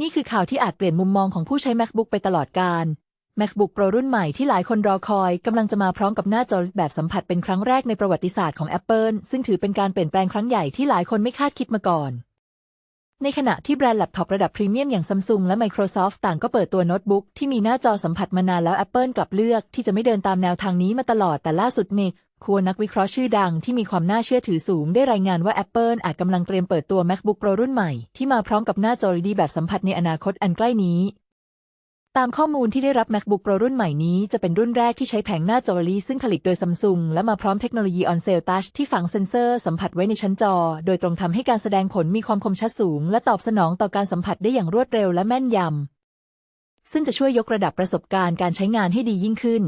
นี่คือข่าวที่อาจเปลี่ยนมุมมองของผู้ใช้ MacBook ไปตลอดกาล MacBook Pro รุ่นใหม่ที่หลายคนรอคอยกำลังจะมาพร้อมกับหน้าจอแบบสัมผัสเป็นครั้งแรกในประวัติศาสตร์ของ Apple ซึ่งถือเป็นการเปลี่ยนแปลงครั้งใหญ่ที่หลายคนไม่คาดคิดมาก่อน ในขณะที่แบรนด์แล็ปท็อประดับพรีเมียมอย่างซัมซุงและ Microsoft ต่างก็เปิดตัวโน้ตบุ๊กที่มีหน้าจอสัมผัสมานานแล้ว Apple กลับเลือกที่จะไม่เดินตามแนวทางนี้มาตลอดแต่ล่าสุดเมกคัวนักวิเคราะห์ชื่อดังที่มีความน่าเชื่อถือสูงได้รายงานว่า Apple อาจกำลังเตรียมเปิดตัว MacBook Pro รุ่นใหม่ ที่มาพร้อมกับหน้าจอ LED แบบสัมผัสในอนาคตอันใกล้นี้ ตามข้อมูลที่ได้รับ MacBook Pro รุ่นใหม่นี้จะเป็นรุ่นแรกที่ใช้แผงหน้าจอ LED ซึ่งผลิตโดยซัมซุงและมาพร้อมเทคโนโลยี On-Cell Touch ที่ฝังเซ็นเซอร์สัมผัสไว้ในชั้นจอ โดยตรงทำให้การแสดงผลมีความคมชัดสูง และตอบสนองต่อการสัมผัสได้อย่างรวดเร็วและแม่นยำซึ่งจะช่วยยกระดับประสบการณ์การใช้งานให้ดียิ่งขึ้น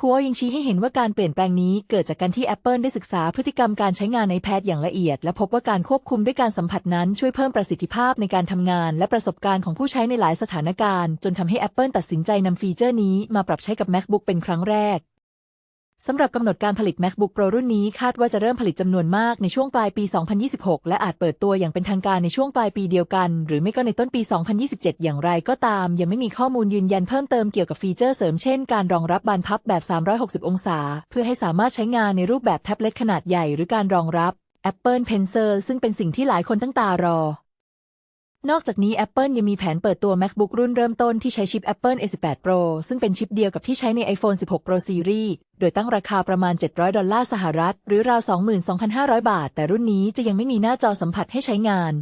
คัวยังชี้ให้เห็นว่าการเปลี่ยนแปลงนี้เกิดจากการที่ Apple ได้ศึกษาพฤติกรรมการใช้งานในแพดอย่างละเอียด และพบว่าการควบคุมด้วยการสัมผัสนั้นช่วยเพิ่มประสิทธิภาพในการทำงาน และประสบการณ์ของผู้ใช้ในหลายสถานการณ์ จนทำให้ Apple ตัดสินใจนำฟีเจอร์นี้มาปรับใช้กับ MacBook เป็นครั้งแรก สำหรับกำหนดการผลิต MacBook Pro รุ่นนี้คาดว่าจะเริ่มผลิตจำนวนมากในช่วงปลายปี 2026 และอาจเปิดตัวอย่างเป็นทางการในช่วงปลายปีเดียวกัน หรือไม่ก็ในต้นปี 2027 อย่างไรก็ตาม ยังไม่มีข้อมูลยืนยันเพิ่มเติมเกี่ยวกับฟีเจอร์เสริมเช่นการรองรับบานพับแบบ 360 องศา เพื่อให้สามารถใช้งานในรูปแบบแท็บเล็ตขนาดใหญ่หรือการรองรับ Apple Pencil ซึ่งเป็นสิ่งที่หลายคนตั้งตารอ นอกจากนี้ Apple ยังมีแผนเปิดตัว MacBook รุ่นเริ่มต้นที่ใช้ชิป Apple A18 Pro ซึ่งเป็นชิปเดียวกับที่ใช้ใน iPhone 16 Pro Series โดยตั้งราคาประมาณ 700 ดอลลาร์สหรัฐ หรือราว 22,500 บาท แต่รุ่นนี้จะยังไม่มีหน้าจอสัมผัสให้ใช้งาน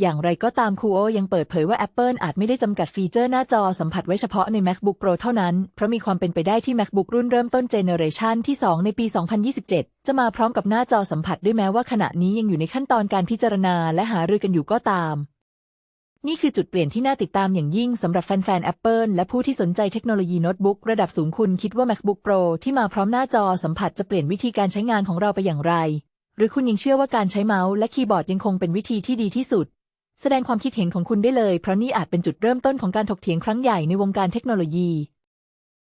อย่างไรก็ตามคูโอยังเปิดเผยว่า Apple อาจไม่ได้จำกัดฟีเจอร์หน้าจอสัมผัสไว้เฉพาะใน MacBook Pro เท่านั้น เพราะมีความเป็นไปได้ที่ MacBook รุ่นเริ่มต้นเจเนอเรชันที่ 2 ในปี 2027 จะมาพร้อมกับหน้าจอสัมผัสด้วยแม้ว่าขณะนี้ยังอยู่ในขั้นตอนการพิจารณาและหารือกันอยู่ก็ตาม นี่คือจุดเปลี่ยนที่น่าติดตามอย่างยิ่งสำหรับแฟนๆ Apple และผู้ที่สนใจเทคโนโลยีโน้ตบุ๊กระดับสูงคุณคิดว่า MacBook Pro ที่มาพร้อมหน้าจอสัมผัสจะเปลี่ยนวิธีการใช้งานของเราไปอย่างไร หรือคุณยังเชื่อว่าการใช้เมาส์และคีย์บอร์ดยังคงเป็นวิธีที่ดีที่สุด แสดงความคิดเห็นของคุณได้เลย เพราะนี่อาจเป็นจุดเริ่มต้นของการถกเถียงครั้งใหญ่ในวงการเทคโนโลยี